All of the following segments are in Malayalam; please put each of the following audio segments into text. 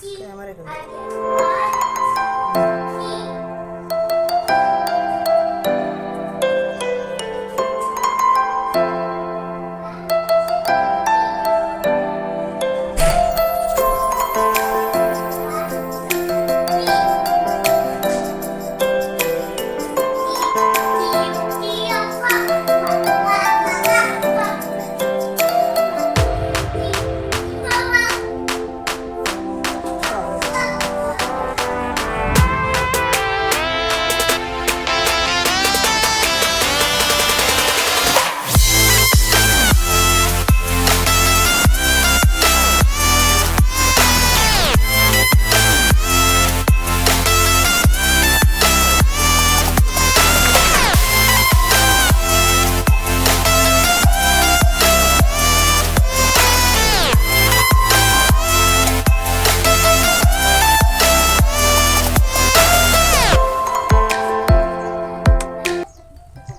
Queda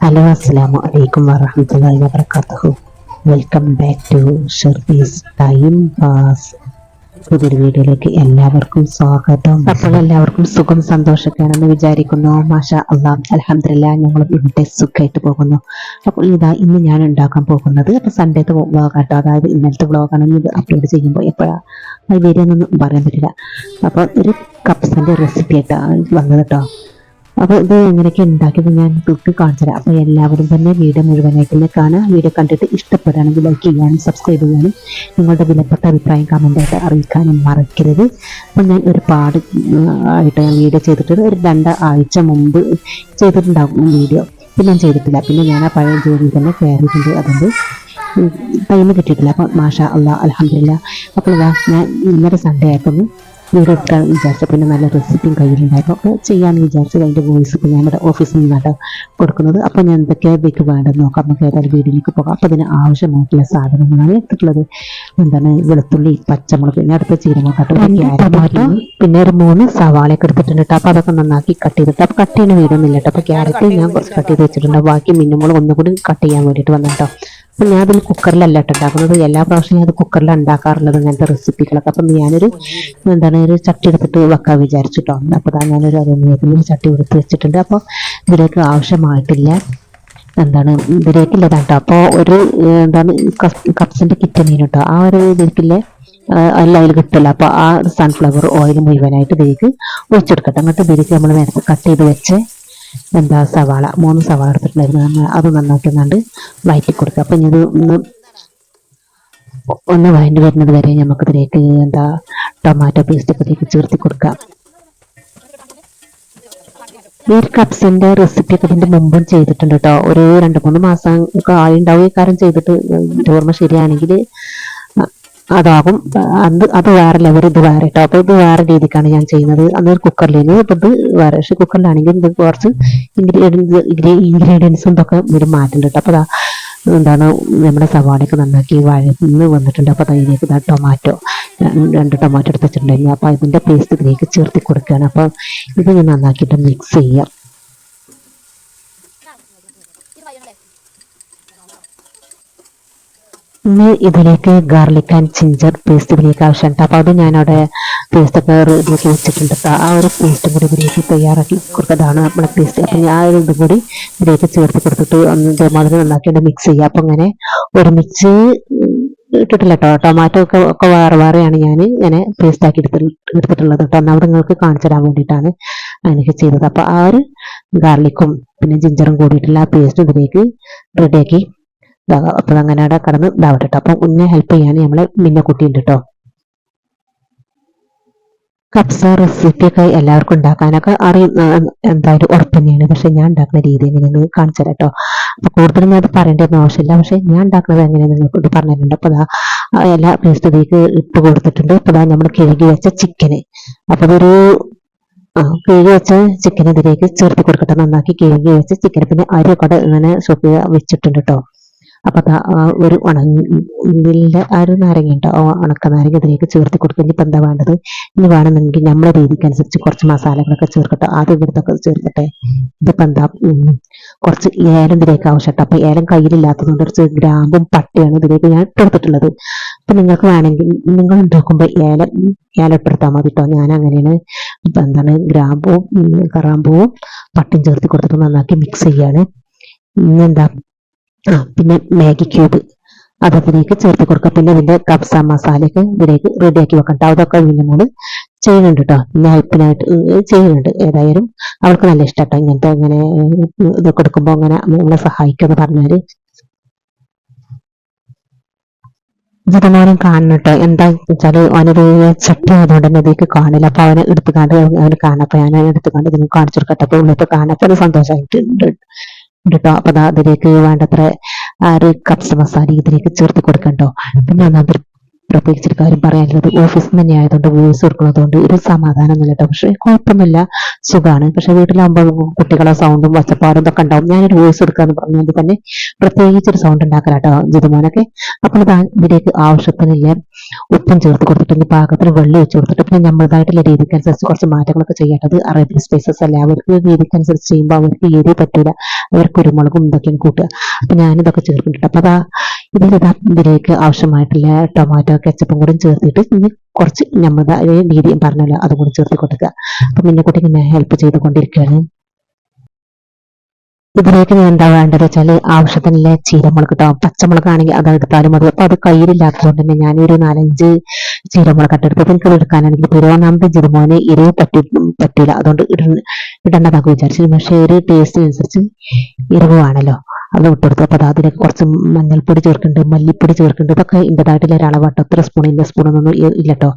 ഹലോ അസ്സാം വലൈക്കും വാഹമുല്ലാ വബറകാതുഹു വെൽക്കം ബാക്ക് ടു ഷെർബീസ് ടൈം പാസ്. പുതിയൊരു വീഡിയോയിലേക്ക് എല്ലാവർക്കും സ്വാഗതം. അപ്പോൾ എല്ലാവർക്കും സുഖം സന്തോഷമൊക്കെയാണെന്ന് വിചാരിക്കുന്നു. മാഷ അള്ളാം അലഹമില്ല ഞങ്ങൾ ഇവിടെ സുഖമായിട്ട് പോകുന്നു. അപ്പോൾ ഇതാ ഇന്ന് ഞാൻ ഉണ്ടാക്കാൻ പോകുന്നത് അപ്പോൾ സൺഡേത്തെ വ്ലോഗ് ആട്ടോ. അതായത് ഇന്നലത്തെ വ്ളോഗാണ് ഇത് അപ്ലോഡ് ചെയ്യുമ്പോൾ എപ്പോഴാണ് അത് വരികയെന്നൊന്നും പറയാൻ പറ്റില്ല. അപ്പോൾ ഒരു കപ്സിന്റെ റെസിപ്പി ആയിട്ടാണ് വന്നത് കേട്ടോ. അപ്പോൾ ഇത് എങ്ങനെയൊക്കെ ഉണ്ടാക്കിയത് ഞാൻ തൊട്ട് കാണിച്ചു അപ്പോൾ എല്ലാവരും തന്നെ വീഡിയോ മുഴുവനായിട്ട് കാണാം വീഡിയോ കണ്ടിട്ട് ഇഷ്ടപ്പെടുകയാണെങ്കിൽ ലൈക്ക് ചെയ്യാനും സബ്സ്ക്രൈബ് ചെയ്യാനും നിങ്ങളുടെ വിലപ്പെട്ട അഭിപ്രായം കമന്റായിട്ട് അറിയിക്കാനും മറക്കരുത്. അപ്പോൾ ഞാൻ ഒരുപാട് ആയിട്ട് ഞാൻ വീഡിയോ ചെയ്തിട്ടുണ്ട്. ഒരു രണ്ട് ആഴ്ച മുമ്പ് ചെയ്തിട്ടുണ്ടാകും വീഡിയോ. പിന്നെ ഞാൻ ചെയ്തിട്ടില്ല. പിന്നെ ഞാൻ ആ പഴയ ജോലിയിൽ തന്നെ കയറിയിട്ടുണ്ട്. അതുകൊണ്ട് ടൈം കിട്ടിയിട്ടില്ല. അപ്പോൾ മാഷ അള്ളാഹ് അലഹമില്ല അപ്പോൾ ഞാൻ ഇന്നലെ സൺഡേ ആയപ്പോൾ വീഡിയോ എടുക്കാൻ വിചാരിച്ചു പിന്നെ നല്ല റെസിപ്പിയും കയ്യിലുണ്ടായിരുന്നു അപ്പോൾ ചെയ്യാമെന്ന് വിചാരിച്ചത് അതിന്റെ വോയിസ് ഇപ്പോൾ ഞാൻ ഇവിടെ ഓഫീസിൽ നിന്നാണ് കൊടുക്കുന്നത്. അപ്പോൾ ഞാൻ എന്തൊക്കെയാണ് ഇതിലേക്ക് വേണ്ടതെന്ന് നോക്കാം. നമുക്ക് ഏതായാലും വീഡിയോയിലേക്ക് പോകാം. അപ്പോൾ അതിന് ആവശ്യമായിട്ടുള്ള സാധനങ്ങളാണ് എടുത്തിട്ടുള്ളത്. എന്താണ്? വെളുത്തുള്ളി പച്ചമുളക് പിന്നെ അടുത്ത ചീരമുളക് ടൊമാറ്റോ. പിന്നെ ഒരു മൂന്ന് സവാളയൊക്കെ എടുത്തിട്ടുണ്ട് കേട്ടോ അപ്പോൾ അതൊക്കെ നന്നാക്കി കട്ട് ചെയ്തിട്ട് അപ്പോൾ കട്ട് ചെയ്യുന്ന വീടൊന്നുമില്ല കേട്ടോ അപ്പോൾ ക്യാരറ്റ് ഞാൻ കുറച്ച് കട്ട് ചെയ്ത് വെച്ചിട്ടുണ്ട്. ബാക്കി മിന്നുമുളക് ഒന്നുകൂടി കട്ട് ചെയ്യാൻ വേണ്ടിയിട്ട് വന്നു കേട്ടോ അപ്പം ഞാൻ അതിൽ കുക്കറിലല്ല ഉണ്ടാക്കുന്നത് എല്ലാ പ്രാവശ്യം ഞാൻ അത് കുക്കറിലാണ് ഉണ്ടാക്കാറുള്ളത് ഇങ്ങനത്തെ റെസിപ്പികളൊക്കെ അപ്പം ഞാനൊരു എന്താണ് ഒരു ചട്ടി എടുത്തിട്ട് വെക്കാൻ വിചാരിച്ചിട്ടോ. അപ്പോൾ അതാ ഞാനൊരു അരമേഖലയിൽ ചട്ടി എടുത്ത് വെച്ചിട്ടുണ്ട്. അപ്പോൾ ഇതിലേക്ക് ആവശ്യമായിട്ടില്ല എന്താണ് ഇതിലേക്കില്ല കേട്ടോ അപ്പോൾ ഒരു എന്താണ് കപ്സിന്റെ കിറ്റ് മീൻ കേട്ടോ ആ ഒരു ഇതിലേക്കില്ലേ അല്ല അതിൽ കിട്ടില്ല അപ്പോൾ ആ സൺഫ്ലവർ ഓയിൽ മുഴുവനായിട്ട് ഇതിലേക്ക് ഒഴിച്ചെടുക്കട്ടെ. എന്നിട്ട് ഇതിലേക്ക് നമ്മൾ നേരത്തെ കട്ട് ചെയ്ത് വെച്ച് എന്താ സവാള മൂന്ന് സവാള എടുത്തിട്ടുണ്ടായിരുന്നു. അത് നന്നാക്കി ഒന്നാണ്ട് വയറ്റി കൊടുക്കുക അപ്പം ഇത് ഒന്ന് ഒന്ന് വഴണ്ടി വരുന്നത് വരെ നമുക്കിതിലേക്ക് എന്താ ടൊമാറ്റോ പേസ്റ്റ് ഇതിലേക്ക് ചേർത്തി കൊടുക്കാം ഈ ഒരു കപ്സിന്റെ റെസിപ്പി ഒക്കെ ഇതിന്റെ മുമ്പും ചെയ്തിട്ടുണ്ട് കേട്ടോ ഒരു രണ്ട് മൂന്ന് മാസം ഒക്കെ ആയിണ്ടാവും ഈ കാര്യം ചെയ്തിട്ട്. ഓർമ്മ ശരിയാണെങ്കിൽ അതാകും. അത് അത് വേറെ ലെവൽ ഇത് വേറെ. കേട്ടോ അപ്പൊ ഇത് വേറെ രീതിക്കാണ് ഞാൻ ചെയ്യുന്നത്. അന്ന് കുക്കറിലേന്. ഇപ്പൊ ഇത് വേറെ. പക്ഷെ കുക്കറിലാണെങ്കിൽ ഇത് കുറച്ച് ഇൻഗ്രീഡിയൻസ് ഇൻഗ്രീഡിയൻസും ഇതൊക്കെ ഒരു മാറ്റുന്നുണ്ട് കേട്ടോ അപ്പൊ ദാ എന്താണ് നമ്മുടെ സവാളയൊക്കെ നന്നാക്കി വഴന്ന് വന്നിട്ടുണ്ട്. അപ്പൊ അതിലേക്ക് ഇതാ ടൊമാറ്റോ രണ്ട് ടൊമാറ്റോ എടുത്ത് വെച്ചിട്ടുണ്ടായിരുന്നു. അപ്പൊ അതിന്റെ പേസ്റ്റ് ഇതിലേക്ക് ചേർത്തി കൊടുക്കുകയാണ്. അപ്പൊ ഇത് ഞാൻ നന്നാക്കിയിട്ട് മിക്സ് ചെയ്യാം. ഇനി ഇതിലേക്ക് ഗാർലിക് ആൻഡ് ജിഞ്ചർ പേസ്റ്റ് ഇതിലേക്ക് ആവശ്യമുണ്ട്. അപ്പോൾ അത് ഞാനവിടെ പേസ്റ്റൊക്കെ റെഡിയാക്കി വെച്ചിട്ടുണ്ട്. ട്ടോ. ആ ഒരു പേസ്റ്റും കൂടി ഇതിലേക്ക് തയ്യാറാക്കി കൊടുത്തതാണ് നമ്മുടെ പേസ്റ്റ് അപ്പം ഞാൻ ഒരു ഇതും കൂടി ഇതിലേക്ക് ചേർത്ത് കൊടുത്തിട്ട് ഇതേമാതിരി നന്നാക്കിയിട്ട് മിക്സ് ചെയ്യുക അപ്പം അങ്ങനെ ഒരുമിച്ച് ഇട്ടിട്ടില്ല കേട്ടോ. ടൊമാറ്റോ ഒക്കെ ഒക്കെ വേറെ വേറെയാണ് ഞാൻ ഇങ്ങനെ പേസ്റ്റ് ആക്കി എടുത്തിട്ട് എടുത്തിട്ടുള്ളത് കേട്ടോ. ഒന്നാമത് നിങ്ങൾക്ക് കാണിച്ചു തരാൻ വേണ്ടിയിട്ടാണ് അങ്ങനെയൊക്കെ ചെയ്തത്. അപ്പോൾ ആ ഒരു ഗാർലിക്കും പിന്നെ ജിഞ്ചറും കൂടിയിട്ടുള്ള ആ പേസ്റ്റ് ഇതിലേക്ക് റെഡിയാക്കി ഇതാകാം അപ്പൊ അങ്ങനെ അവിടെ കടന്ന് ഇതാവട്ടെ കേട്ടോ അപ്പൊ ഉന്നെ ഹെൽപ്പ് ചെയ്യാൻ നമ്മളെ മിന്നക്കുട്ടി ഉണ്ട് കേട്ടോ കപ്സ റെസിപ്പി ഒക്കെ എല്ലാവർക്കും ഉണ്ടാക്കാനൊക്കെ അറിയുന്ന എന്തായാലും ഉറപ്പ് തന്നെയാണ് പക്ഷെ ഞാൻ ഉണ്ടാക്കുന്ന രീതി എങ്ങനെയെന്ന് കാണിച്ചു കേട്ടോ അപ്പൊ കൂടുതലും ഞാൻ അത് പറയേണ്ടതെന്ന് ആവശ്യമില്ല. പക്ഷെ ഞാൻ ഉണ്ടാക്കുന്നത് എങ്ങനെയാണ് നിങ്ങൾക്കൊണ്ട് പറഞ്ഞിട്ടുണ്ട് അപ്പൊ അതാ എല്ലാ പേസ്റ്റ് ഇതിലേക്ക് ഇട്ട് കൊടുത്തിട്ടുണ്ട്. അപ്പൊ അതാ നമ്മൾ കിഴകി വെച്ച ചിക്കന് അപ്പൊ അതൊരു ആ കിഴുകി വെച്ച ചിക്കൻ ഇതിലേക്ക് ചേർത്ത് കൊടുക്കട്ടെ. നന്നാക്കി കിഴകി വെച്ച ചിക്കൻ പിന്നെ അരിയൊക്കെ ഇങ്ങനെ ഷോപ്പ് വെച്ചിട്ടുണ്ട് കേട്ടോ അപ്പൊ ദാ ആ ഒരു ഉണങ്ങില്ല ആ ഒരു നാരങ്ങ ഉണ്ടോ ഉണക്ക നാരങ്ങ ഇതിലേക്ക് ചേർത്ത് കൊടുക്കുക ഇനിയിപ്പോൾ എന്താ വേണ്ടത്? ഇനി വേണമെന്നുണ്ടെങ്കിൽ നമ്മുടെ രീതിക്ക് അനുസരിച്ച് കുറച്ച് മസാലകളൊക്കെ ചേർക്കട്ടെ. ആദ്യം ഇവിടുത്തൊക്കെ ചേർക്കട്ടെ. ഇതിപ്പോ എന്താ കുറച്ച് ഏലം ഇതിലേക്ക് ആവശ്യമായിട്ട്. അപ്പൊ ഏലം കയ്യിലില്ലാത്തതുകൊണ്ട് കുറച്ച് ഗ്രാമ്പും പട്ടയാണ് ഇതിലേക്ക് ഞാൻ ഇട്ടെടുത്തിട്ടുള്ളത് അപ്പൊ നിങ്ങൾക്ക് വേണമെങ്കിൽ നിങ്ങൾ ഉണ്ടാക്കുമ്പോൾ ഏലം ഏലം ഇട്ടെടുത്താൽ മതി കേട്ടോ ഞാൻ അങ്ങനെയാണ് ഇപ്പൊ എന്താണ് ഗ്രാമ്പൂവും ഉം, കറാമ്പൂവും പട്ടയും ചേർത്ത് കൊടുത്തിട്ട് നന്നാക്കി മിക്സ് ചെയ്യാണ്. ഇനി എന്താ ആ പിന്നെ മാഗി ക്യൂബ്. അത് ചേർത്ത് കൊടുക്കുക പിന്നെ ഇതിന്റെ കബ്സ മസാലയൊക്കെ ഇതിലേക്ക് റെഡിയാക്കി വെക്കണ്ട അതൊക്കെ പിന്നെ മോൾ ചെയ്യുന്നുണ്ട് കേട്ടോ പിന്നെ ഹെൽപ്പിനായിട്ട് ചെയ്യുന്നുണ്ട്. ഏതായാലും അവൾക്ക് നല്ല ഇഷ്ടട്ടോ. ഇങ്ങനത്തെ ഇങ്ങനെ ഇത് കൊടുക്കുമ്പോൾ അങ്ങനെ നമ്മളെ സഹായിക്കുമെന്ന് പറഞ്ഞാൽ. ജിതമോനും കാണണം കേട്ടോ എന്താ വെച്ചാൽ അവനൊരു ചട്ടി ആയതുകൊണ്ട് തന്നെ ഇതിലേക്ക് കാണില്ല. അപ്പൊ അവനെ എടുത്തുകാണ്ട് അവന് കാണാം. അപ്പൊ ഞാൻ എടുത്തുകാണ്ട് ഇതിന് കാണിച്ചു കൊടുക്കട്ടെ അപ്പൊ ഉള്ളിട്ട് കാണാൻ സന്തോഷമായിട്ടുണ്ട്. കേട്ടോ അപ്പൊ അതിലേക്ക് വേണ്ടത്ര ആ ഒരു കപ്സ് മസാല ഇതിലേക്ക് ചേർത്ത് കൊടുക്കണ്ടോ? പിന്നെ ഒന്നാമത് പ്രത്യേകിച്ചൊരു കാര്യം പറയാനുള്ളത് ഓഫീസിൽ തന്നെ ആയതുകൊണ്ട് വോയിസ് കൊടുക്കുന്നതുകൊണ്ട് ഒരു സമാധാനമൊന്നുമില്ല കേട്ടോ പക്ഷെ കുഴപ്പമില്ല സുഖമാണ് പക്ഷെ വീട്ടിലാകുമ്പോൾ കുട്ടികളെ സൗണ്ടും വച്ചപ്പാടും ഇതൊക്കെ ഉണ്ടാവും. ഞാനൊരു വോയിസ് കൊടുക്കാന്ന് പറഞ്ഞുകൊണ്ട് തന്നെ പ്രത്യേകിച്ചൊരു സൗണ്ട് ഉണ്ടാക്കലാട്ടോ ജിതുമോനൊക്കെ. അപ്പോൾ ഇതാ ആവശ്യത്തിനില്ല. ഉപ്പും ചേർത്ത് കൊടുത്തിട്ട് ഇനി പാകത്തിന് വെള്ളം വെച്ച് കൊടുത്തിട്ട് പിന്നെ നമ്മളതായിട്ടുള്ള രീതിക്ക് അനുസരിച്ച് കുറച്ച് മാറ്റങ്ങളൊക്കെ ചെയ്യേണ്ടത് അറേബ്യൻ സ്പൈസസ് അല്ല? അവർക്ക് രീതിക്ക് അനുസരിച്ച് ചെയ്യുമ്പോൾ അവർക്ക് എരി പറ്റൂല. അവർ കുരുമുളകും ഇതൊക്കെയാണ് കൂട്ടുക. അപ്പൊ ഞാനിതൊക്കെ ചേർക്കുന്നുണ്ട് അപ്പൊ അതാ ഇതിലിതാ ഇതിലേക്ക് ആവശ്യമായിട്ടുള്ള ടൊമാറ്റോ കെച്ചപ്പും കൂടി ചേർത്തിട്ട് ഇനി കുറച്ച് നമ്മുടെ രീതി പറഞ്ഞല്ലോ അതും കൂടി ചേർത്തി കൊടുക്കുക. അപ്പൊ കുട്ടി ഇങ്ങനെ ഹെൽപ്പ് ചെയ്തുകൊണ്ടിരിക്കുകയാണ്. ഇതിലേക്ക് ഞാൻ എന്താ വേണ്ടത് വെച്ചാൽ ആവശ്യത്തിനുള്ള ചീരമുളക് കേട്ടോ പച്ചമുളക് ആണെങ്കിൽ അത് എടുത്താലും മതി. അപ്പൊ അത് കയ്യിലില്ലാത്തതുകൊണ്ട് തന്നെ ഞാൻ ഒരു നാലഞ്ച് ചീരമുളക് കട്ടെടുത്ത് എനിക്ക് എടുക്കാനാണെങ്കിൽ തിരുവനന്തപുരം ജിരുമോനെ എരിവ് പറ്റി പറ്റില്ല അതുകൊണ്ട് ഇട ഇടേണ്ടതാക്കി വിചാരിച്ചു. പക്ഷേ ഒരു ടേസ്റ്റിനനുസരിച്ച് എരിവാണല്ലോ അത് ഇട്ടെടുത്തു. അപ്പോൾ അതിന് കുറച്ച് മഞ്ഞൾപ്പൊടി ചേർക്കുന്നുണ്ട് മല്ലിപ്പൊടി ചേർക്കുന്നുണ്ട്. ഇതൊക്കെ ഒരു ഒരളവാട്ടോ എത്ര സ്പൂൺ ഇന്ന സ്പൂണൊന്നും ഇല്ലട്ടോ.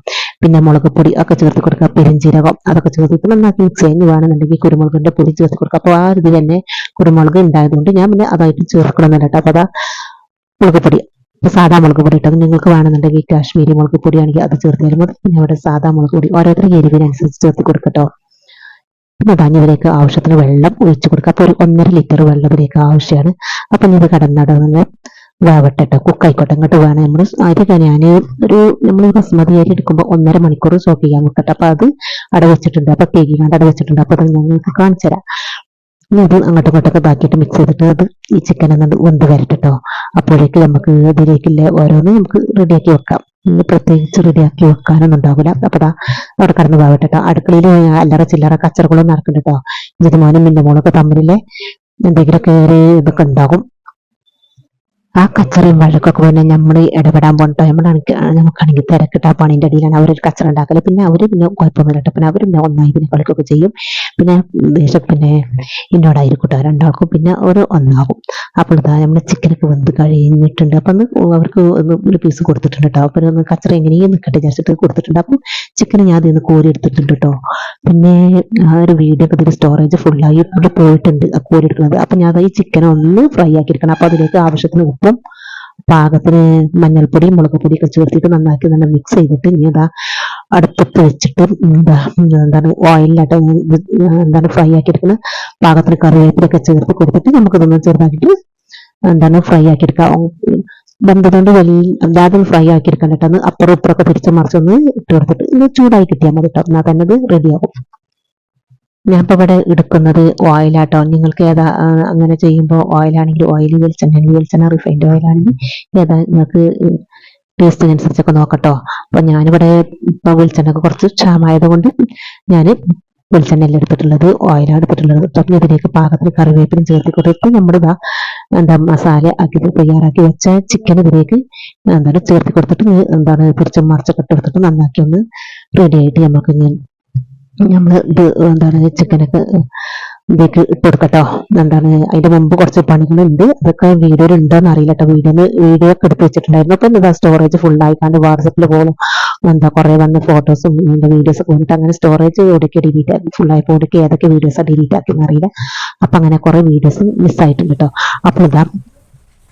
പിന്നെ മുളക് പൊടി ഒക്കെ ചേർത്ത് കൊടുക്കുക. പെരുംജീരകം അതൊക്കെ ചേർത്തിട്ട് നന്നാക്കി മിക്സ് ചെയ്ത് വേണമെന്നുണ്ടെങ്കിൽ കുരുമുളകിന്റെ പൊടി ചേർത്ത് കൊടുക്കുക. അപ്പോൾ ആ ഇത് തന്നെ കുരുമുളക് ഉണ്ടായതുകൊണ്ട് ഞാൻ പിന്നെ അതായിട്ട് ചേർക്കണമെന്നില്ല കേട്ടോ. അപ്പോൾ അതാ മുളക് പൊടി. ഇപ്പോൾ സാധാ മുളക് പൊടി ഇട്ടത് നിങ്ങൾക്ക് വേണമെന്നുണ്ടെങ്കിൽ കാശ്മീരി മുളക് പൊടിയാണെങ്കിൽ അത് ചേർത്ത് തരുമ്പോൾ പിന്നെ അവിടെ സാധാ മുളക് പൊടി ഓരോരുത്തരുടെ എരിവിനനുസരിച്ച് ചേർത്ത് കൊടുക്കട്ടോ. പിന്നെ ധാന്യത്തിലേക്ക് ആവശ്യത്തിന് വെള്ളം ഒഴിച്ചു കൊടുക്കുക. അപ്പോൾ ഒരു ഒന്നര ലിറ്റർ വെള്ളം ഇതിലേക്ക് ആവശ്യമാണ് അപ്പൊ ഇത് കടന്നടന്ന് വേവട്ടെ ട്ടോ കുക്കായിക്കോട്ടെ ഇങ്ങോട്ട് വേണം നമ്മൾ അരി ഞാൻ ഒരു നമ്മൾ ബസ്മതി അരി എടുക്കുമ്പോൾ ഒന്നര മണിക്കൂർ സോക്ക് ചെയ്യാൻ വെക്കട്ടെ അപ്പൊ അത് അട വെച്ചിട്ടുണ്ട് അപ്പൊ കേക്കിക്കാണ്ട് അട വെച്ചിട്ടുണ്ട് അപ്പൊ അത് ഞങ്ങൾക്ക് കാണിച്ചു തരാം. ഇനി അത് അങ്ങോട്ടും ഇങ്ങോട്ടൊക്കെ ബാക്കിയിട്ട് മിക്സ് ചെയ്തിട്ട് അത് ഈ ചിക്കൻ എന്നത് വെന്ത് വരട്ടെട്ടോ. അപ്പോഴേക്ക് നമുക്ക് ഇതിലേക്കുള്ള ഓരോന്ന് നമുക്ക് റെഡിയാക്കി വെക്കാം. ഇനി പ്രത്യേകിച്ച് റെഡിയാക്കി വെക്കാനൊന്നും ഉണ്ടാവില്ല അപ്പൊ ദാ അവിടെ കടന്നു പോകട്ടെ ട്ടോ. അടുക്കളയിൽ അല്ലറ ചില്ലറ കച്ചറകളും നടക്കുന്നുണ്ട് കേട്ടോ ജിതുമോനും മിന്റെ മോളൊക്കെ തമ്മിലെ എന്തെങ്കിലുമൊക്കെ ഒരു ഇതൊക്കെ ഉണ്ടാകും. ആ കച്ചറയും വഴക്കൊക്കെ പിന്നെ നമ്മൾ ഇടപെടാൻ പോകട്ടോ നമ്മളാണെങ്കിൽ നമുക്കാണെങ്കിൽ തിരക്കിട്ട് ആ പണിന്റെ അടിയിലാണ്. അവരൊരു കച്ചറ ഉണ്ടാക്കൽ. പിന്നെ അവർ പിന്നെ കുഴപ്പമൊന്നുമില്ല ട്ടോ. പിന്നെ അവർ പിന്നെ ഒന്നായി പിന്നെ കളിക്കൊക്കെ ചെയ്യും. പിന്നെ ദേശം പിന്നെ എന്നോടായിരിക്കട്ടോ രണ്ടാൾക്കും പിന്നെ ഒരു ഒന്നാകും. അപ്പോൾ ഇതാ നമ്മൾ ചിക്കനൊക്കെ വെന്ത് കഴിഞ്ഞിട്ടുണ്ട്. അപ്പൊ അവർക്ക് ഒന്ന് ഒരു പീസ് കൊടുത്തിട്ടുണ്ട് കേട്ടോ അപ്പൊ ഒന്ന് കച്ചറ എങ്ങനെയും നിൽക്കട്ടെ വിചാരിച്ചിട്ട് കൊടുത്തിട്ടുണ്ട്. അപ്പം ചിക്കൻ ഞാൻ അതിൽ നിന്ന് കോരി എടുത്തിട്ടുണ്ട് കേട്ടോ പിന്നെ ആ ഒരു വീടൊക്കെ ഇതിൽ സ്റ്റോറേജ് ഫുള്ളായി ഇവിടെ പോയിട്ടുണ്ട്. കോരി എടുക്കുന്നത്. അപ്പൊ ഞാൻ ഈ ചിക്കൻ ഒന്ന് ഫ്രൈ ആക്കി എടുക്കണം അപ്പൊ അതിലേക്ക് ആവശ്യത്തിന് ഉപ്പും പാകത്തിന് മഞ്ഞൾപ്പൊടി മുളക് ഒക്കെ ചേർത്തിട്ട് നന്നാക്കി നല്ല മിക്സ് ചെയ്തിട്ട് ഇനി ഇതാ അടുപ്പത്ത് വെച്ചിട്ട് എന്താ എന്താണ് ഓയിലിലായിട്ട് എന്താണ് ഫ്രൈ ആക്കി എടുക്കുന്നത് പാകത്തിന് കറിവേപ്പിലൊക്കെ ചേർത്ത് കൊടുത്തിട്ട് നമുക്കിതൊന്ന് ചെറുതാക്കിയിട്ട് എന്താണ് ഫ്രൈ ആക്കി എടുക്കാം ബന്ധതുകൊണ്ട് വലിയ അല്ലാതെ ഫ്രൈ ആക്കി എടുക്കാൻ കേട്ടോ. അപ്പുറം ഇപ്പുറമൊക്കെ തിരിച്ച് മറിച്ചൊന്ന് ഇട്ട് കൊടുത്തിട്ട് ഒന്ന് ചൂടായി കിട്ടിയാൽ മതി കേട്ടോ. എന്നാൽ തന്നെ അത് റെഡിയാകും ഞാൻ ഇപ്പോൾ ഇവിടെ എടുക്കുന്നത് ഓയിലാട്ടോ നിങ്ങൾക്ക് ഏതാ അങ്ങനെ ചെയ്യുമ്പോൾ ഓയിലാണെങ്കിൽ ഓയിൽ വെളിച്ചെണ്ണ വെളിച്ചെണ്ണ റിഫൈൻഡ് ഓയിലാണെങ്കിൽ ഏതാ നിങ്ങൾക്ക് ടേസ്റ്റിനനുസരിച്ചൊക്കെ നോക്കട്ടോ. അപ്പോൾ ഞാനിവിടെ ഇപ്പൊ വെളിച്ചെണ്ണ കുറച്ച് ക്ഷാമായത് കൊണ്ട് ഞാൻ വെളിച്ചെണ്ണയല്ല എടുത്തിട്ടുള്ളത് ഓയിലാണ് എടുത്തിട്ടുള്ളത്. അപ്പം ഇതിലേക്ക് പാകത്തിന് കറിവേപ്പിലും ചേർത്ത് കൊടുത്ത് നമ്മുടെ ഇതാ എന്താ മസാല ആക്കി തയ്യാറാക്കി വെച്ച ചിക്കൻ ഇതിലേക്ക് എന്താണ് ചേർത്ത് കൊടുത്തിട്ട് എന്താണ് കുറച്ച് മറച്ചൊക്കെ എടുത്തിട്ട് നന്നാക്കി ഒന്ന് റെഡി ആയിട്ട് നമുക്ക് നമ്മൾ ഇത് എന്താണ് ചിക്കനൊക്കെ ഇതിലേക്ക് ഇട്ട് കൊടുക്കട്ടോ എന്താണ് അതിന്റെ മുമ്പ് കുറച്ച് പണികളുണ്ട്. അതൊക്കെ വീഡിയോയിൽ ഉണ്ടോന്ന് അറിയില്ല കേട്ടോ വീഡിയോ വീഡിയോ ഒക്കെ എടുത്ത് വെച്ചിട്ടുണ്ടായിരുന്നു. അപ്പൊ എന്താ സ്റ്റോറേജ് ഫുൾ ആയിക്കാണ്ട് വാട്സപ്പിൽ പോകും എന്താ കുറെ വന്ന ഫോട്ടോസും വീഡിയോസ് ഒക്കെ വന്നിട്ട് അങ്ങനെ സ്റ്റോറേജ് ഓടിക്കുക ഡിലീറ്റ് ആക്കി ഫുൾ ആയി ഓടിക്കുക ഏതൊക്കെ വീഡിയോസ് ഡിലീറ്റ് ആക്കി അറിയില്ല. അപ്പൊ അങ്ങനെ കുറെ വീഡിയോസ് മിസ്സായിട്ടുണ്ട് കേട്ടോ അപ്പൊ ഇതാ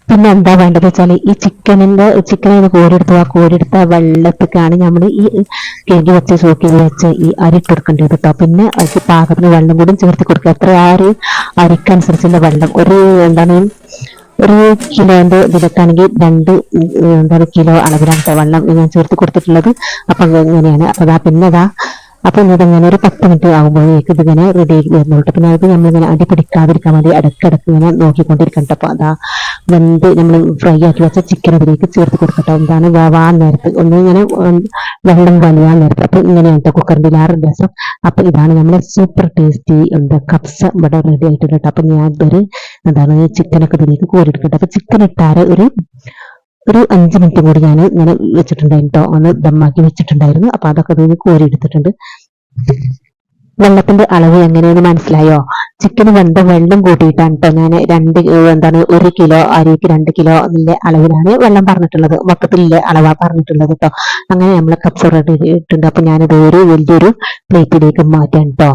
പിന്നെ എന്താ വേണ്ടത് വെച്ചാൽ ഈ ചിക്കനിന്റെ ചിക്കൻ കോരിയെടുത്ത് ആ കോരിയെടുത്ത വെള്ളത്തിക്കാണ് നമ്മൾ ഈ കഴുകി വെച്ച് സോക്കി വെച്ച് ഈ അരി ഇട്ട് കൊടുക്കേണ്ടത് കേട്ടോ പിന്നെ അതിന് പാകത്തിന് വെള്ളം കൂടി ചേർത്ത് കൊടുക്കുക. എത്ര ആ ഒരു അരിക്കനുസരിച്ചുള്ള വെള്ളം. ഒരു എന്താണ് ഒരു കിലോന്റെ ഇതിലൊക്കെയാണെങ്കിൽ രണ്ട് എന്താണ് കിലോ അളവിലാണ് വെള്ളം ഞാൻ ചേർത്ത് കൊടുത്തിട്ടുള്ളത്. അപ്പൊ ഇങ്ങനെയാണ് അപ്പൊ പിന്നെ അതാ അപ്പൊ ഇതിങ്ങനെ ഒരു പത്ത് മിനിറ്റ് ആകുമ്പോഴേക്ക് ഇതിങ്ങനെ റെഡി ആയി വരുന്നുള്ളൂ. പിന്നെ അത് നമ്മളിങ്ങനെ അടി പിടിക്കാതിരിക്കാൻ വേണ്ടി ഇടയ്ക്കിടയ്ക്ക് ഇങ്ങനെ നോക്കിക്കൊണ്ടിരിക്കണ്ട അപ്പൊ അതാ വെന്ത് നമ്മൾ ഫ്രൈ ആക്കി വെച്ച ചിക്കൻ അതിലേക്ക് ചേർത്ത് കൊടുക്കട്ടെ. എന്താണ് വേവാൻ നേരത്ത് ഒന്ന് ഇങ്ങനെ വെള്ളം വലിയാൻ നേരത്ത്. അപ്പൊ ഇങ്ങനെയാണ് കുക്കറിന്റെ ആറ് രസം അപ്പൊ ഇതാണ് നമ്മളെ സൂപ്പർ ടേസ്റ്റി എന്താ കപ്സ ഇവിടെ റെഡി ആയിട്ടുണ്ട് കേട്ടോ അപ്പൊ ഞാൻ ഇതൊരു എന്താണ് ചിക്കനൊക്കെ ഇതിലേക്ക് കോരിയെടുക്കട്ടെ അപ്പൊ ചിക്കൻ ഇട്ടാറ് ഒരു ഒരു അഞ്ച് മിനിറ്റ് കൂടി ഞാൻ ഇങ്ങനെ വെച്ചിട്ടുണ്ടായിരുന്നു കേട്ടോ ഒന്ന് ദമ്മാക്കി വെച്ചിട്ടുണ്ടായിരുന്നു. അപ്പൊ അതൊക്കെ അതിന് കോരി എടുത്തിട്ടുണ്ട്. വെള്ളത്തിന്റെ അളവ് എങ്ങനെയെന്ന് മനസ്സിലായോ? ചിക്കൻ വെന്ത വെള്ളം കൂട്ടിയിട്ടാണ് കേട്ടോ ഞാൻ രണ്ട് എന്താണ് ഒരു കിലോ അരിക്ക് രണ്ട് കിലോ എന്നുള്ള അളവിലാണ് വെള്ളം പറഞ്ഞിട്ടുള്ളത്. മൊത്തത്തിലെ അളവാ പറഞ്ഞിട്ടുള്ളത് കേട്ടോ അങ്ങനെ നമ്മൾ കപ്പ് റെഡി അപ്പൊ ഞാനിത് ഒരു വലിയൊരു പ്ലേറ്റിലേക്ക് മാറ്റാൻ കേട്ടോ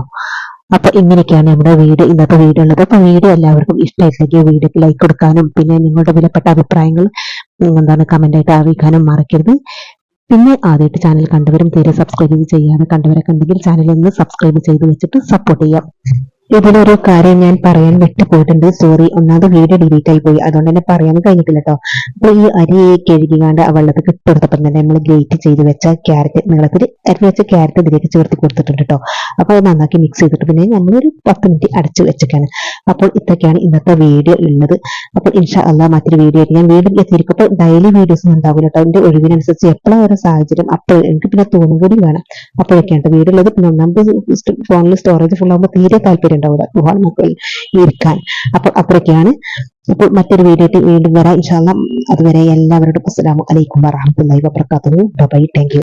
അപ്പൊ ഇങ്ങനെയൊക്കെയാണ് നമ്മുടെ വീട് ഇന്നത്തെ വീഡിയോ ഉള്ളത് അപ്പൊ വീഡിയോ എല്ലാവർക്കും ഇഷ്ടമായിട്ടില്ലെങ്കിൽ വീഡിയോക്ക് ലൈക്ക് കൊടുക്കാനും പിന്നെ നിങ്ങളുടെ വിലപ്പെട്ട അഭിപ്രായങ്ങൾ എന്താണ് കമന്റ് ആയിട്ട് അറിയിക്കാനും മറക്കരുത്. പിന്നെ ആദ്യമായിട്ട് ചാനൽ കണ്ടവരും തീരെ സബ്സ്ക്രൈബ് ചെയ്യാതെ കണ്ടവരൊക്കെ ഉണ്ടെങ്കിൽ ചാനൽ ഒന്ന് സബ്സ്ക്രൈബ് ചെയ്ത് വെച്ചിട്ട് സപ്പോർട്ട് ചെയ്യാം. ഇതിലൊരു കാര്യം ഞാൻ പറയാൻ വിട്ടുപോയിട്ടുണ്ട്. സോറി ഒന്നാമത് വീഡിയോ ഡിലീറ്റ് ആയി പോയി. അതുകൊണ്ട് തന്നെ പറയാൻ കഴിഞ്ഞിട്ടില്ല കേട്ടോ അപ്പൊ ഈ അരി കഴുകിക്കാണ്ട് ആ വെള്ളത്തിൽ തന്നെ നമ്മൾ ഗ്രേറ്റ് ചെയ്ത് വെച്ച ക്യാരറ്റ് നീളത്തിൽ അരിഞ്ഞ് വെച്ച ക്യാരറ്റ് ഇതിലേക്ക് ചേർത്ത് കൊടുത്തിട്ടുണ്ട് കേട്ടോ അപ്പൊ അത് നന്നാക്കി മിക്സ് ചെയ്തിട്ട് പിന്നെ നമ്മളൊരു പത്ത് മിനിറ്റ് അടച്ചു വെച്ചേക്കാണ്. അപ്പോൾ ഇതൊക്കെയാണ് ഇന്നത്തെ വീഡിയോ ഉള്ളത്. അപ്പോൾ ഇൻഷാ അല്ല മറ്റൊരു വീഡിയോ ആയിട്ട് ഞാൻ വീണ്ടും എത്തിയിരിക്കും അപ്പോൾ ഡെയിലി വീഡിയോസ് ഒന്നും ഉണ്ടാവില്ല കേട്ടോ എന്റെ ഒഴിവിനനുസരിച്ച് എപ്പോഴും ഓരോ സാഹചര്യം അപ്പോൾ എനിക്ക് പിന്നെ തോന്നും കൂടി വേണം. അപ്പോഴൊക്കെയാണ് വീഡിയോ ഉള്ളത് പിന്നെ ഒന്നാമത് ഫോണിൽ സ്റ്റോറേജ് ഫുൾ ആകുമ്പോൾ തീരെ താല്പര്യം ഉണ്ടാവില്ല ഗുഹാൻ മക്കളിൽ ഇരിക്കാൻ. അപ്പോൾ അപ്പോഴൊക്കെയാണ് അപ്പോൾ മറ്റൊരു വീഡിയോ ആയിട്ട് വീണ്ടും വരാം. ഇൻഷാ അള്ളാഹ് അതുവരെ എല്ലാവരോടും അസ്സലാമു അലൈക്കും വറഹ്മത്തുള്ളാഹി വബറകാതുഹു. Bye thank you